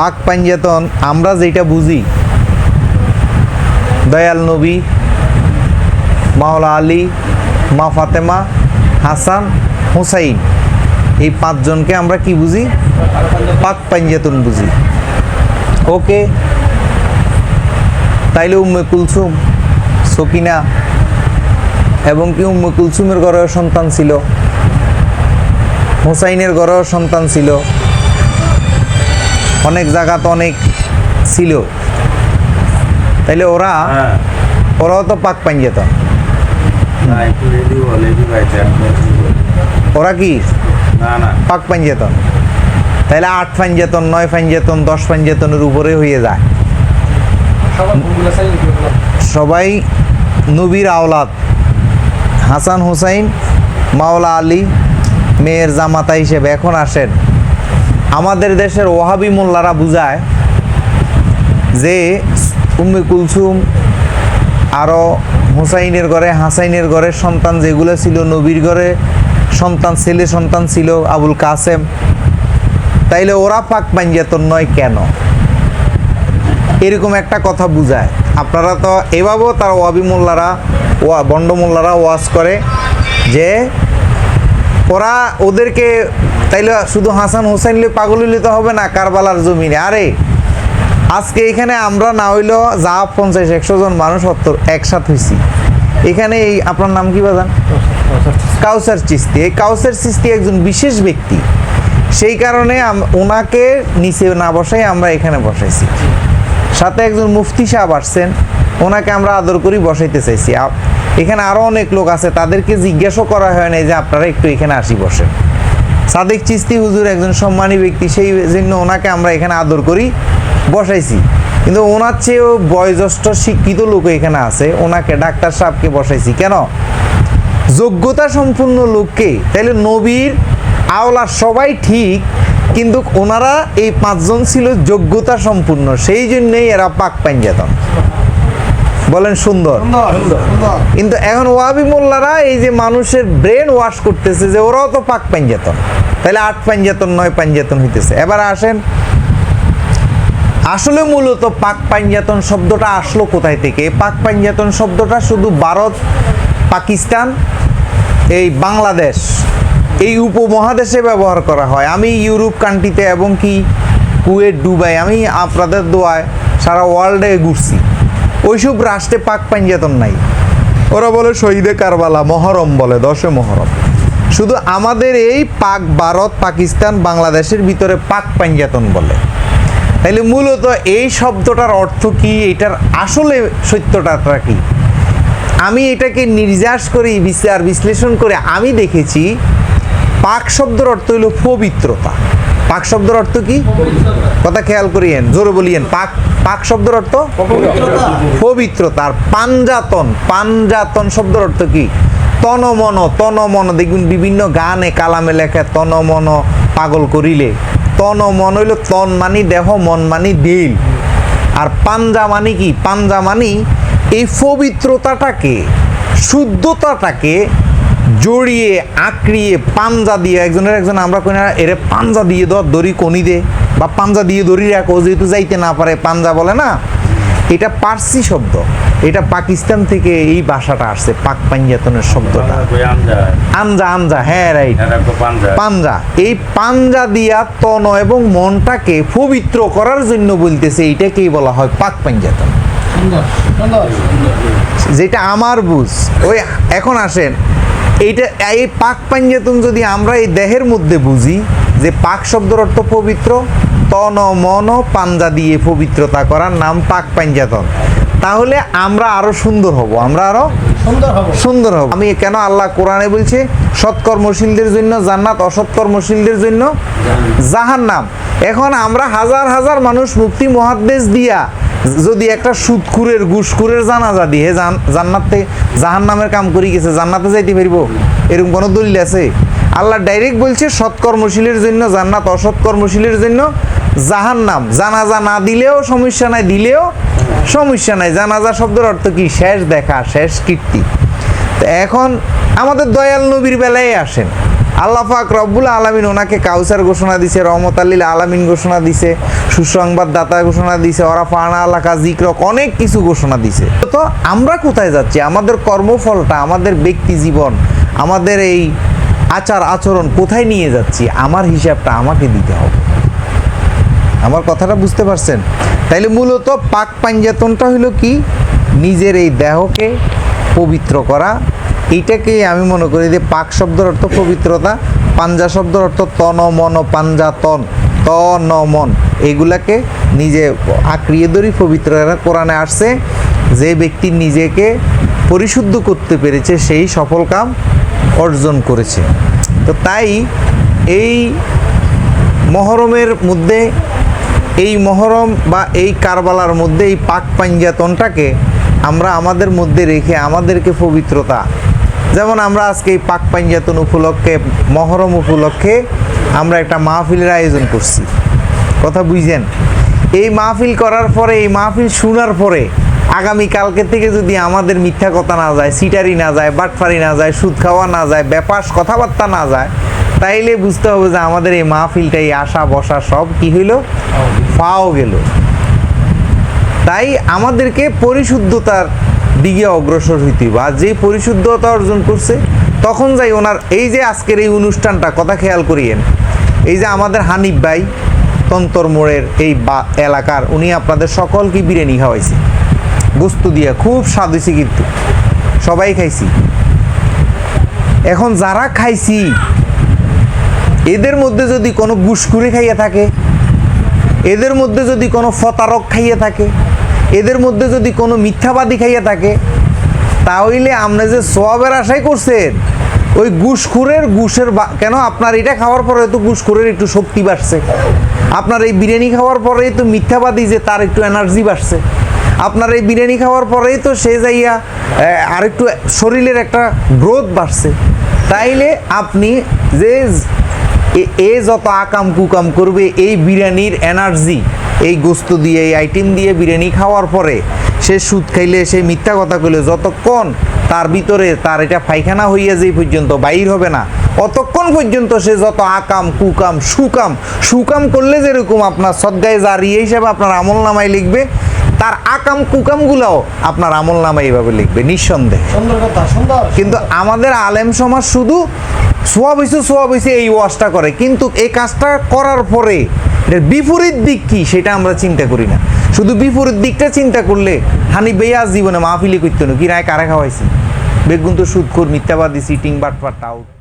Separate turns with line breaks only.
পাক পাঞ্জাতন, আমরা যেটা বুঝি, দয়াল নবী, মাওলা আলী, মা ফাতেমা, হাসান, হুসাইন, এই পাঁচজনকে আমরা কি বুঝি? পাক পাঞ্জাতন বুঝি। ওকে? তাইলে উম্মে কুলসুম, সকিনা এবং কি উম্মে কুলসুমের ঘরেও সন্তান ছিল? হুসাইনের ঘরেও সন্তান ছিল। অনেক জায়গা তো অনেক ছিল। তাইলে ওরা
হ্যাঁ।
ওরাও তো পাক পাঞ্জাতন
না একটু রেডি বল রেডি ভাইছে
ওরা কি?
না না।
পাক পাঞ্জাতন তাহলে আট পাঞ্জাতন নয় পাঞ্জাতন দশ পাঞ্জাতনের উপরে হয়ে যায়। সবাই নবীর আওলাদ। হাসান হুসাইন মাওলা আলী মেয়ের জামাতা হিসেবে এখন আসেন। আমাদের দেশের ওহাবি মোল্লারা বুঝায় যে উম্মে কুলসুম আরও হুসাইনের ঘরে, হাসাইনের ঘরে সন্তান যেগুলো ছিল, নবীর ঘরে সন্তান, ছেলে সন্তান ছিল, আবুল কাসেম। তাইলে ওরা পাক পাঞ্জাতন নয় কেন? এরকম একটা কথা বুঝায়। আপনারা তো এভাবেও তার ওয়াবি মোল্লারা, ওয়া বন্ড মোল্লারা ওয়াজ করে যে ওরা ওদেরকে তাইলে শুধু হাসান হইলে তো হবে না কারবালার জমিনে। আরে, আজকে এখানে আমরা না হইলেও যা পঞ্চাশ, একশো জন মানুষ সত্তর একসাথ হয়েছি এখানে এই আপনার নাম কি বাজান? কাউসার চিস্তি। এই কাউসার চিস্তি একজন বিশেষ ব্যক্তি। সেই কারণে ওনাকে নিচে না বসাই আমরা এখানে বসাইছি। সাথে একজন মুফতি সাহেব আসছেন। ওনাকে আমরা আদর করি বসাইতে চাইছি। এখানে আরও অনেক লোক আছে, তাদেরকে জিজ্ঞাসা করা হয় না যে আপনারা একটু এখানে আসি বসেন। সাদেক চিস্তি হুজুর একজন সম্মানী ব্যক্তি, সেই জন্য ওনাকে আমরা এখানে আদর করি, বসাইছি। কিন্তু ওনার চেয়েও বয়োজ্যেষ্ঠ শিক্ষিত লোক এখানে আছে, ওনাকে ডাক্তার সাহেবকে বসাইছি। কেন? যোগ্যতা সম্পূর্ণ লোককে তাহলে নবীর আওলা সবাই ঠিক, কিন্তু ওনারা এই পাঁচজন ছিল যোগ্যতা সম্পূর্ণ সেই জন্যই এরা পাক পাঞ্জাতন বলেন সুন্দর। কিন্তু এখন ওয়াবি মোল্লারা এই যে মানুষের ব্রেন ওয়াশ করতেছে যে ওরাও তো পাক পাঞ্জাতন। তাহলে আট পাঞ্জাতন নয় পাঞ্জাতন হইতেছে। এবার আসেন আসলে মূলত পাক পাঞ্জাতন শব্দটা আসলো কোথায় থেকে? পাক পাঞ্জাতন শব্দটা শুধু ভারত পাকিস্তান এই বাংলাদেশ এই উপমহাদেশে ব্যবহার করা হয়। আমি ইউরোপ কান্ট্রিতে এবং কি? কুয়েট ডুবাই আমি আপনাদের দোয়ায় সারা ওয়ার্ল্ডে ঘুরছি। ওইসব রাষ্ট্রে পাক পাঞ্জাতন নাই। ওরা বলে শহীদে কারবালা, মহরম বলে, দশে মহরম। শুধু আমাদের এই পাক ভারত, পাকিস্তান, বাংলাদেশের ভিতরে পাক পাঞ্জাতন বলে। তাইলে মূলত এই শব্দটার অর্থ কি? এটার আসলে সত্যটা কি? আমি এটাকে নির্যাস করে, বিচার, বিশ্লেষণ করে আমি দেখেছি, পাক শব্দের অর্থ হইল পবিত্রতা। পাক শব্দের অর্থ কি? কথা খেয়াল করিয়েন, জোরে বলিয়েন। পাক পাক শব্দের অর্থ? পবিত্রতা। আর পাঞ্জাতন পাঞ্জাতন শব্দের অর্থ কি? তনমন তনমন। দেখবেন বিভিন্ন গানে, কালামে লেখা, তনমন পাগল করিলে। তন মন হইল তন মানি দেহ, মন মানি দিল। আর পাঞ্জা মানি কি? পাঞ্জা মানি এই পবিত্রতাটাকে, শুদ্ধতাটাকে জড়িয়ে আঁকড়িয়ে পাঞ্জা দিয়ে একজনের একজন আমরা কই না এরে পাঞ্জা দিয়ে ধর দড়ি কনি দে বা পাঞ্জা দিয়ে দড়ি রাখো যেহেতু যাইতে না পারে পাঞ্জা বলে না। এটা পার্সি শব্দ। এটা পাকিস্তান থেকে এই ভাষাটা আসছে পাক পাঞ্জাতনের শব্দটা
আমজা
আনজা হ্যাঁ রাইট
পাঞ্জা?
পাঞ্জা। এই পাঞ্জা দিয়া তন এবং মনটাকে পবিত্র করার জন্য বলতেছে এইটাকেই বলা হয় পাক পাঞ্জাতন যেটা আমার বুঝ। ওই এখন আসেন। এইটা এই পাক পাঞ্জাতন যদি আমরা এই দেহের মধ্যে বুঝি যে পাক শব্দের অর্থ পবিত্র তন মন পাঞ্জা দিয়ে পবিত্রতা করার নাম পাক পাঞ্জাতন। তাহলে আমরা আরও সুন্দর হব আমরা আরও
সুন্দর হবে।
সুন্দর হব। আমি কেন আল্লাহ কোরআনে বলছে সৎকর্মশীলদের জন্য জান্নাত অসৎকর্মশীলদের জন্য জাহান্নাম। এখন আমরা হাজার হাজার মানুষ মুক্তি মহাদ্দেশ দিয়া যদি একটা সুদকুরের ঘুষকুরের জানাজা দিয়ে থেকে জাহান্নামের কাম করি গেছে, জান্নাতে যাইতে পারব? এরকম কোনো দলিল আছে? আল্লাহ ডাইরেক্ট বলছে, সৎকর্মশীলের জন্য জান্নাত, অসৎকর্মশীলের জন্য জাহান জাহান্নাম। জানাজা না দিলেও সমস্যা নাই, দিলেও সমস্যা নাই। জানাজা শব্দের অর্থ কি? শেষ দেখা, শেষ কীর্তি। তো এখন আমাদের দয়াল নবীর বেলায় আসেন। আল্লাহ রব্বুল আলামিন ওনাকে কাউসার ঘোষণা দিছে, রহমত আল্লিল আলামিন ঘোষণা দিছে সুসংবাদদাতা ঘোষণা দিছে, ওরা ফানা, আলাকা, জিক্রক অনেক কিছু ঘোষণা দিছে। তো আমরা কোথায় যাচ্ছি? আমাদের কর্মফলটা, আমাদের ব্যক্তি জীবন, আমাদের এই আচার আচরণ কোথায় নিয়ে যাচ্ছি? আমার হিসাবটা আমাকে দিতে হবে। আমার কথাটা বুঝতে পারছেন? তাইলে মূলত পাক পাঞ্জাতনটা হলো কি? নিজের এই দেহকে পবিত্র করা এইটাকে আমি মনে করি যে পাক শব্দের অর্থ পবিত্রতা, পাঞ্জা শব্দের অর্থ তন মন পাঞ্জাতন তন মন এইগুলাকে নিজে আঁকড়িয়ে ধরি পবিত্র করা। কোরআনে আসছে যে ব্যক্তি নিজেকে পরিশুদ্ধ করতে পেরেছে, সেই সফল কাম অর্জন করেছে তো তাই এই মহরমের মধ্যে, এই মহরম বা এই কারবালার মধ্যে এই পাক পাঞ্জাতনটাকে আমরা আমাদের মধ্যে রেখে আমাদেরকে পবিত্রতা যেমন আমরা আজকে এই পাক পাঞ্জাতন উপলক্ষে মহরম উপলক্ষে আমরা একটা মাহফিলের আয়োজন করছি। কথা বুঝছেন এই মাহফিল করার পরে এই মাহফিল শোনার পরে আগামী কালকে থেকে যদি আমাদের মিথ্যা কথা না যায় সিটারি না যায় বাটফারি না যায় সুদ খাওয়া না যায় ব্যাপার কথাবার্তা না যায় তাইলে বুঝতে হবে যে আমাদের এই মাহফিলটা এই আশা বসা সব কি হইল? ফাও গেল। তাই আমাদেরকে পরিশুদ্ধতার দিকে অগ্রসর হইতে। আর যে পরিশুদ্ধতা অর্জন করছে, তখন যাই ওনার এই যে আজকের এই অনুষ্ঠানটা, কথা খেয়াল করিয়েন। এই যে আমাদের হানিফ ভাই, তন্তর মোড়ের এই বা, এলাকার, উনি আপনাদের সকলকে বিরিয়ানি খাওয়াইছে। গোস্ত দিয়ে, খুব স্বাদ হয়েছে কিন্তু। সবাই খাইছি। এখন যারা খাইছি, এদের মধ্যে যদি কোনো গুসকুরি খাইয়া থাকে, এদের মধ্যে যদি কোনো ফতারক খাইয়া থাকে এদের মধ্যে যদি কোনো মিথ্যাবাদী খাইয়া থাকে তাহলে আপনি যে সোয়াবের আশাই করছেন ওই গুসখুরের গুসের কেন? আপনার এটা খাওয়ার পরে তো গুসখুরের একটু শক্তি বাড়ছে। আপনার এই বিরিয়ানি খাওয়ার পরেই তো মিথ্যাবাদী যে তার একটু এনার্জি বাড়ছে। আপনার এই বিরিয়ানি খাওয়ার পরেই তো সে যাইয়া আহ, আরেকটু শরীরের একটা গ্রোথ বাড়ছে। তাইলে আপনি যে এ যত আকাম কুকাম করবে এই বিরিয়ানির এনার্জি এই গোস্ত দিয়ে এই আইটেম দিয়ে বিরিয়ানি খাওয়ার পরে সে সুদ খাইলে সে মিথ্যা কথা কইলে যতক্ষণ তার ভিতরে তার এটা পায়খানা হইয়া যে পর্যন্ত বাইর হবে না অতক্ষণ পর্যন্ত সে যত আকাম কুকাম সুকাম সুকাম করলে যেরকম আপনার সদ্গায় জারিয়ে হিসাবে আপনার আমল নামায় লিখবে তার আকাম কুকামগুলাও আপনার আমল নামায় এইভাবে লিখবে নিঃসন্দেহে।
সুন্দর কথা সুন্দর।
কিন্তু আমাদের আলেম সমাজ শুধু সোয়াব হয়েছে সোয়াব হয়েছে এই ওয়াজটা করে। কিন্তু এই কাজটা করার পরে এটার বিপরীত দিক কি সেটা আমরা চিন্তা করি না। শুধু বিপরীত দিকটা চিন্তা করলে হানি বেয়াজ জীবনে মাহফিলি করতো কি রায় কারা খাওয়াইছে? বেগুন তো সুদখোর, মিথ্যাবাদী সিটিং বাটপাট আউট